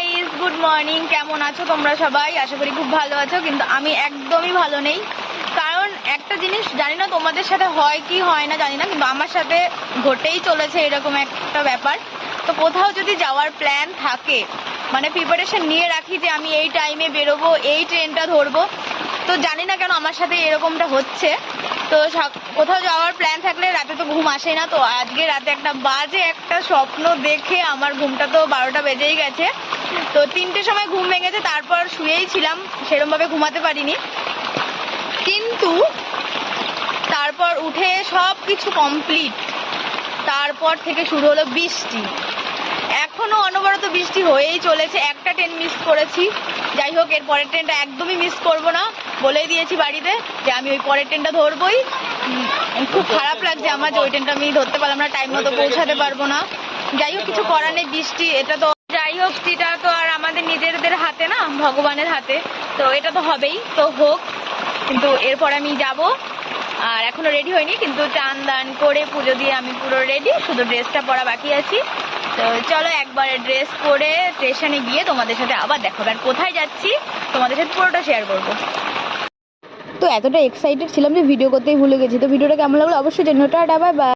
Guys good morning কেমন আছো তোমরা সবাই? আশা করি খুব ভালো আছো, কিন্তু আমি একদমই ভালো নেই। কারণ একটা জিনিস জানি না তোমাদের সাথে হয় কি, হয় না জানি না, কিন্তু আমার সাথে ঘটেই চলেছে এরকম একটা ব্যাপার। তো কোথাও যদি যাওয়ার প্ল্যান থাকে মানে প্রিপারেশন নিয়ে রাখি যে আমি এই টাইমে বেরোবো, এই ট্রেনটা ধরবো, তো জানি না কেন আমার সাথে এরকমটা হচ্ছে। তো কোথাও যাওয়ার প্ল্যান থাকলে রাতে তো ঘুম আসে না। তো আজকে রাতে একটা বাজে একটা স্বপ্ন দেখে আমার ঘুমটা তো বারোটা বেজেই গেছে। তো তিনটের সময় ঘুম ভেঙেছে, তারপর শুয়েই ছিলাম, সেরমভাবে ঘুমাতে পারিনি। কিন্তু তারপর উঠে সব কিছু কমপ্লিট তারপর থেকে শুরু হলো বৃষ্টি। এখনও অনবরত বৃষ্টি হয়েই চলেছে। একটা ট্রেন মিস করেছি। যাই হোক, এর পরের ট্রেনটা একদমই মিস করব না। বলেই দিয়েছি বাড়িতে যে আমি ওই পরের ট্রেনটা ধরবই। খুব খারাপ লাগছে আমার যে ওই ট্রেনটা আমি ধরতে পারলাম না টাইম মতো পৌঁছাতে পারব না। যাই হোক, কিছু করার নেই বৃষ্টি, এটা তো যাই হোক, সেটা তো আর আমাদের নিজেদের হাতে না, ভগবানের হাতে। তো এটা তো হবেই, তো হোক। কিন্তু এরপর আমি যাব। আর এখনও রেডি হয়নি, কিন্তু চান দান করে পুজো দিয়ে আমি পুরো রেডি শুধু ড্রেসটা পরা বাকি আছি। তো চলো একবারে ড্রেস পরে স্টেশনে গিয়ে তোমাদের সাথে আবার দেখাবো আর কোথায় যাচ্ছি, তোমাদের সাথে পুরোটা শেয়ার করব। তো এতটা এক্সাইটেড ছিলাম যে ভিডিও করতেই ভুলে গেছি। তো ভিডিওটা কেমন লাগল অবশ্যই জানিও। Tata bye bye